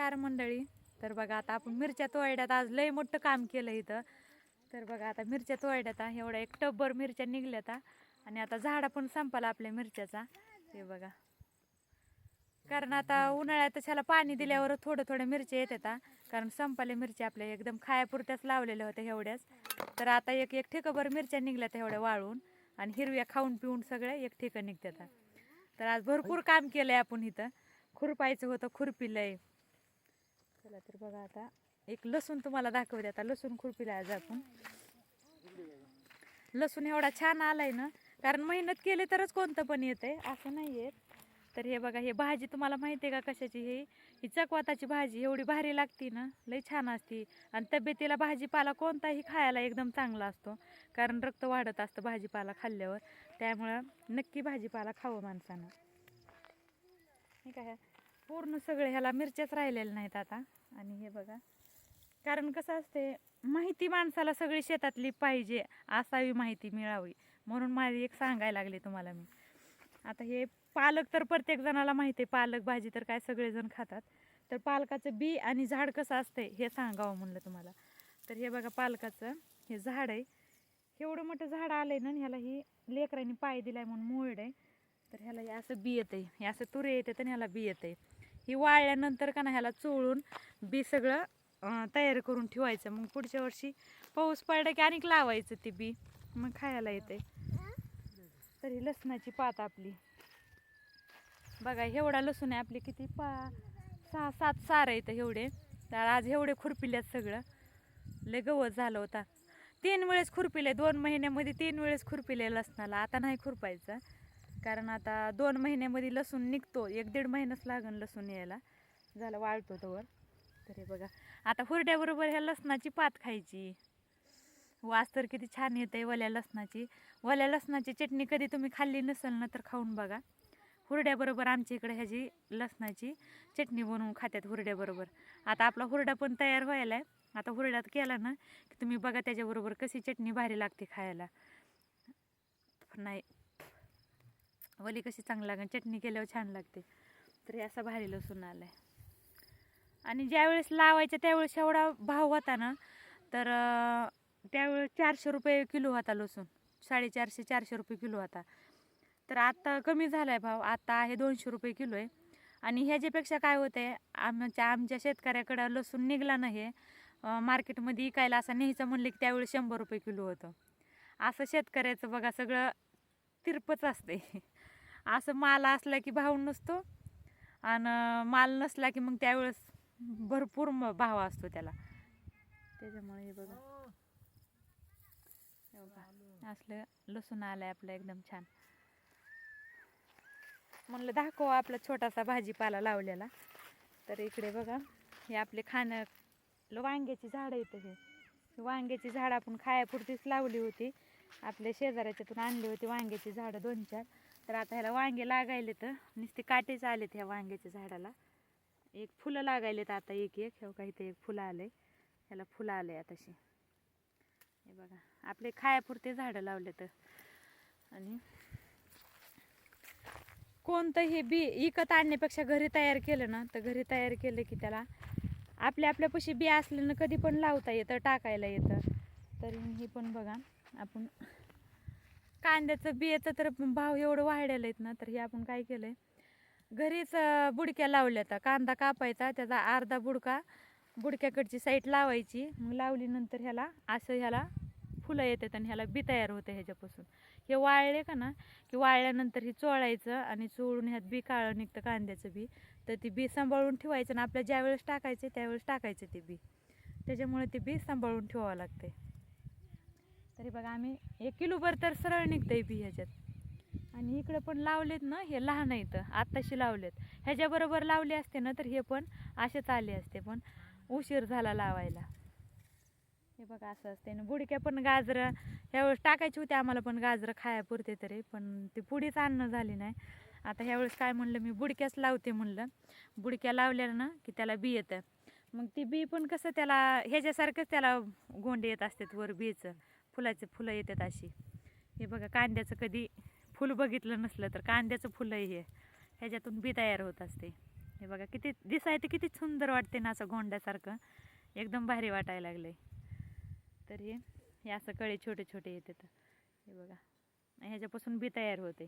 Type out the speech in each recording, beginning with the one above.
नमस्कार मंडळी. तर बघा आता आपण मिरच्या तोडण्यात आज लय मोठं काम केलं इथं. तर बघा आता मिरच्या तोडण्यात आ, एवढ्या एक टब्बर मिरच्या निघल्यात. आणि आता झाडा पण संपाला आपल्या मिरच्याचा. हे बघा. कारण आता उन्हाळ्यात ह्याला पाणी दिल्यावर थोडं थोडं मिरच्या येतात. कारण संपाले मिरच्या आपल्या एकदम खायापुरत्याच लावलेल्या होत्या एवढ्याच. तर आता एक एक ठिकाभर मिरच्या निघल्यात एवढ्या वाळून. आणि हिरव्या खाऊन पिऊन सगळ्या एक ठिकाण निघतात. तर आज भरपूर काम केलंय आपण इथं. खुरपायचं होतं खुरपिलंय चला तर बघा आता एक लसूण तुम्हाला दाखवते आता. लसूण खुरपीला आज आपण. लसूण एवढा छान आलाय ना कारण मेहनत केली तरच कोणतं पण येतंय असं नाही येत तर हे बघा हे भाजी तुम्हाला माहिती आहे का कशाची हे? ही चकवाताची भाजी एवढी भारी लागती ना लई छान असती. आणि तब्येतीला भाजीपाला कोणताही खायला एकदम चांगला असतो कारण रक्त वाढत असतं भाजीपाला खाल्ल्यावर. त्यामुळं नक्की भाजीपाला खावं माणसानं. ठीक आहे पूर्ण सगळे ह्याला मिरच्याच राहिलेल्या नाहीत आता. आणि हे बघा. कारण कसं असते माहिती माणसाला सगळी शेतातली पाहिजे असावी माहिती मिळावी. म्हणून माझी एक सांगायला लागले तुम्हाला मी. आता हे पालक तर प्रत्येक जणाला माहिती आहे पालक भाजी तर काय सगळेजण खातात. तर पालकाचं बी आणि झाड कसं असतंय हे सांगावं म्हणलं तुम्हाला. तर हे बघा पालकाचं हे झाड आहे. एवढं मोठं झाड आहे ना ह्याला ही लेकरांनी पाय दिलाय म्हणून मोड आहे. तर ह्याला हे असं बी येतंय. हे असं तुरे येते तर ह्याला बी येतंय. ही वाळल्यानंतर का ना ह्याला चोळून बी सगळं तयार करून ठेवायचं. मग पुढच्या वर्षी पाऊस पडला की आणिक लावायचं ते बी. मग खायला येते तर ही लसणाची पात आपली. बघा एवढा लसूण आहे आपली किती पा सहा सात सार आहेत एवढे. तर आज एवढे खुरपिल्यात सगळं. लय गवत झालं होता. तीन वेळेस खुरपिले दोन महिन्यामध्ये तीन वेळेस खुरपिले लसणाला. आता नाही खुरपायचं. कारण आता दोन महिन्यामध्ये लसूण निघतो. एक दीड महिनाच लागेल लसूण यायला. झालं वाळतो तोवर तरी बघा. आता हुरड्याबरोबर ह्या लसणाची पात खायची. वास तर किती छान येते वल्या लसणाची. वल्या लसणाची चटणी कधी तुम्ही खाल्ली नसेल ना तर खाऊन बघा. हुरड्याबरोबर आमच्या इकडे ह्याची लसणाची चटणी बनवून खात्यात हुरड्याबरोबर. आता आपला हुरडा पण तयार व्हायला आहे. आता हुरड्यात केला ना की तुम्ही बघा त्याच्याबरोबर कशी चटणी भारी लागते खायला. नाही. वली कशी चांगली लागेल चटणी केल्यावर छान लागते. तर हे असा भारी लसूण आलाय. आणि ज्यावेळेस लावायचं त्यावेळेस एवढा भाव होता ना तर त्यावेळेस चारशे रुपये किलो होता लसूण. साडेचारशे चारशे रुपये किलो होता. तर आता कमी झाला आहे भाव. आता आहे दोनशे रुपये किलो आहे. आणि ह्याच्यापेक्षा काय होतं आहे आमच्या म्हणजे आमच्या शेतकऱ्याकडं लसूण निघला नाही हे मार्केटमध्ये विकायला असं न्यायचं म्हणलं की त्यावेळेस शंभर रुपये किलो होतं. असं शेतकऱ्याचं बघा सगळं तिरपच असते असं माल असला की भाव नसतो. आणि माल नसला की मग त्यावेळेस भरपूर भाव असतो त्याला. त्याच्यामुळे हे बघा. असलं लसूण आलंय आपलं एकदम छान. म्हणलं दाखव आपला छोटासा भाजीपाला लावलेला. तर इकडे बघा हे आपले खाणं वांग्याची झाडं येतं हे. वांग्याची झाडं आपण खायापुरतीच लावली होती. आपल्या शेजाऱ्याच्यातून आणली होती वांग्याची झाडं दोन चार तर आता ह्याला वांगे लागायले तर नुसते काटेच आलेत ह्या वांग्याच्या झाडाला. एक फुलं लागायलेत आता एक एक. हे काही ते एक फुलं आले ह्याला फुलं आले आताशी. हे बघा आपले खायापुरते झाडं लावले तर आणि कोणतं हे बी विकत आणण्यापेक्षा घरी तयार केलं ना तर घरी तयार केलं की त्याला आपल्या आपल्यापाशी बी असलं ना कधी पण लावता येतं टाकायला येतं. तर हे पण बघा आपण कांद्याचं बियाचं तर भाव एवढं वाढलेलं आहेत ना तर हे आपण काय केलंय? घरीच बुडक्या लावल्या तर कांदा कापायचा त्याचा अर्धा बुडका बुडक्याकडची साईड लावायची. मग लावलीनंतर ह्याला असं ह्याला फुलं येतात आणि ह्याला बी तयार होते ह्याच्यापासून. हे वाळले का ना की वाळल्यानंतर हे चोळायचं आणि चोळून ह्यात बी काळं निघतं कांद्याचं बी. तर ती बी सांभाळून ठेवायचं आणि आपल्या ज्यावेळेस टाकायचे त्यावेळेस टाकायचं ते बी. त्याच्यामुळे ते बी सांभाळून ठेवावं लागते तरी बघा आम्ही एक किलोभर तर सरळ निघतंय बी ह्याच्यात. आणि इकडं पण लावलेत ना हे लहान आहेत आत्ताशी लावलेत. ह्याच्याबरोबर लावले असते ना तर हे पण असेच आले असते पण उशीर झाला लावायला. हे बघा असं असते. ना बुडक्या पण गाजरं ह्यावेळेस टाकायची होती आम्हाला पण गाजरं खायापुरते तरी पण ती पुढीच आणणं झाली नाही. आता ह्यावेळेस काय म्हणलं मी बुडक्याच लावते म्हणलं. बुडक्या लावल्या ना की त्याला बी येतं. मग ती बी पण कसं त्याला ह्याच्यासारखंच त्याला गोंडे येत असतात वर बीचं. फुलाचे फुलं येतात अशी. हे बघा कांद्याचं कधी फुल बघितलं नसलं तर कांद्याचं फुलं हे. ह्याच्यातून बी तयार होत असते. हे बघा किती दिसाय ते किती सुंदर वाटते ना असं गोंड्यासारखं. एकदम भारी वाटायला लागलं तर हे हे असं कळे छोटे छोटे येतात. हे बघा ह्याच्यापासून बी तयार होते.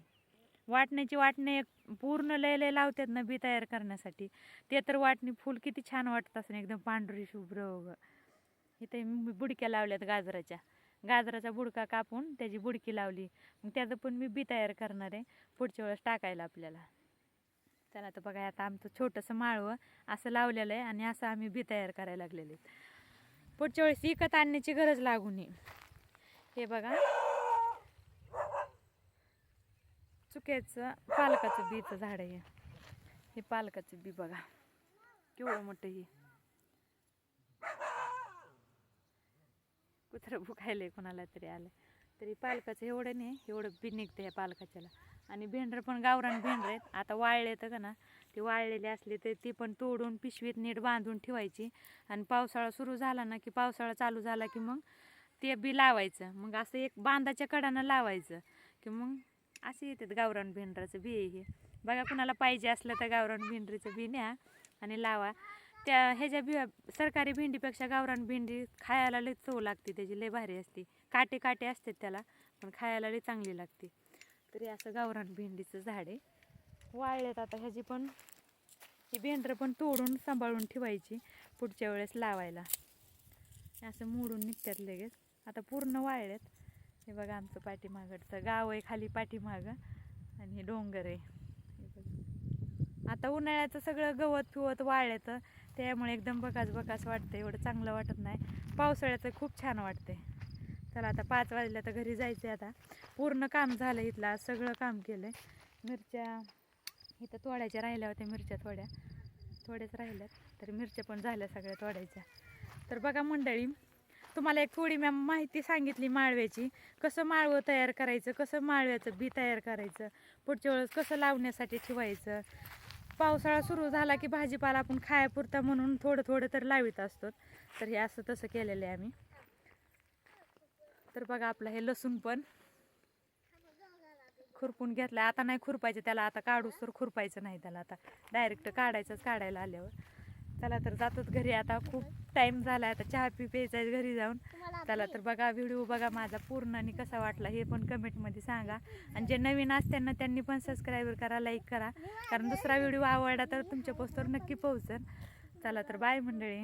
वाटण्याची वाटणे पूर्ण लय लय लावतात ना बी तयार करण्यासाठी. ते तर वाटणी फुल किती छान वाटत असं एकदम पांढरी शुभ्र उभं. इथे बुडक्या लावल्यात गाजराच्या. गाजराचा बुडका कापून त्याची बुडकी लावली. मग त्याचं पण मी बी तयार करणार आहे. पुढच्या वेळेस टाकायला आपल्याला. चला तर बघा आता आमचं छोटंसं माळवं असं लावलेलं आहे आणि असं आम्ही बी तयार करायला लागलेले आहेत पुढच्या वेळेस विकत आणण्याची गरज लागू नये. हे बघा. चुक्याचं पालकाचं बीचं झाड आहे. हे पालकाचं बी बघा. केवढं मोठं हे. कुत्रं भुकायलंय कोणाला तरी आलं. तरी पालकाचं एवढं नाही एवढं बी निघतं ह्या पालकाच्याला. आणि भेंडर पण गावरान भेंडर आहेत. आता वाळले तर का ना ते वाळलेले असले तर ती पण तोडून पिशवीत नीट बांधून ठेवायची. आणि पावसाळा सुरू झाला ना की पावसाळा चालू झाला की मग ते बी लावायचं. मग असं एक बांधाच्या कडानं लावायचं की मग असे येतात गावरान भेंडराचं बी हे. बघा कुणाला पाहिजे असलं तर गावरान भेंडरीचं बी न्या आणि लावा. त्या ह्याच्या बि सरकारी भेंडीपेक्षा गावरान भेंडी खायला लई चव लागते त्याची लई भारी असते. काटे काटे असतात त्याला पण खायला लई चांगली लागते. तरी असं गावरान भेंडीचं झाड आहे. वाळल्यात आता ह्याची पण ही भेंडरं पण तोडून सांभाळून ठेवायची पुढच्या वेळेस लावायला. असं मोडून निघतात लगेच. आता पूर्ण वाळल्यात हे बघा आमचं पाठीमागडचं गाव आहे खाली पाठीमागं. आणि हे डोंगर आहे. हे बघा. आता उन्हाळ्याचं सगळं गवत फिवत वाळल्याचं त्यामुळे एकदम बकास बकास वाटतं एवढं चांगलं वाटत नाही. पावसाळ्याचं खूप छान वाटते चला आता पाच वाजल्या तर घरी जायचं आता. पूर्ण काम झालं इथलं सगळं काम केलं मिरच्या इथं तोडायच्या राहिल्या होत्या मिरच्या थोड्या. थोड्याच राहिल्यात तर मिरच्या पण झाल्या सगळ्या तोडायच्या. तर बघा मंडळी तुम्हाला एक थोडी मॅम माहिती सांगितली माळव्याची. कसं माळवं तयार करायचं कसं माळव्याचं बी तयार करायचं पुढच्या वेळेस कसं लावण्यासाठी ठेवायचं पावसाळा सुरू झाला की भाजीपाला आपण खायापुरता म्हणून थोडं थोडं तर लावित असतो. तर हे असं तसं केलेलं आहे आम्ही. तर बघा आपलं हे लसूण पण खुरपून घेतलं आता नाही खुरपायचं त्याला आता काढूस तर खुरपायचं नाही त्याला आता. डायरेक्ट काढायचंच काढायला आल्यावर. चला तर जातोच घरी. आता खूप टाईम झाला आता चहा पी प्यायचा आहे घरी जाऊन. चला तर बघा व्हिडिओ बघा माझा पूर्ण आणि कसा वाटला हे पण कमेंटमध्ये सांगा. आणि जे नवीन असतात त्यांनी पण सबस्क्राईब करा लाईक करा. कारण दुसरा व्हिडिओ आवडला तर तुमच्या पोस्टवर नक्की पोहोचल चला तर बाय मंडळी.